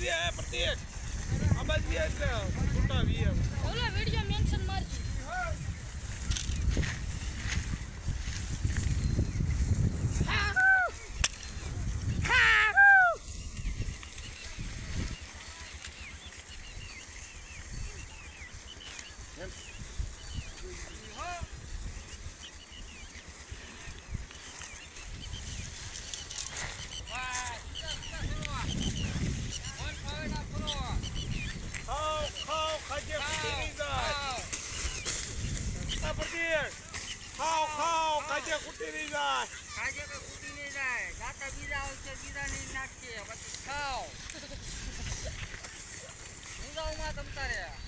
બી આ પ્રત્યેક. આવાજ બી એટલે મોટા વી એમ. ઓલો વિડિયો મેન્શન મારજી. ખાવ કાગે કૂટી નહીં જાય. કાગે કે કૂટી નહીં જાય. ગાતા બીજા આવશે બીજા નહીં નાખીએ. પછી ખાઓ. બીજાઓમાં તમતા રહ્યા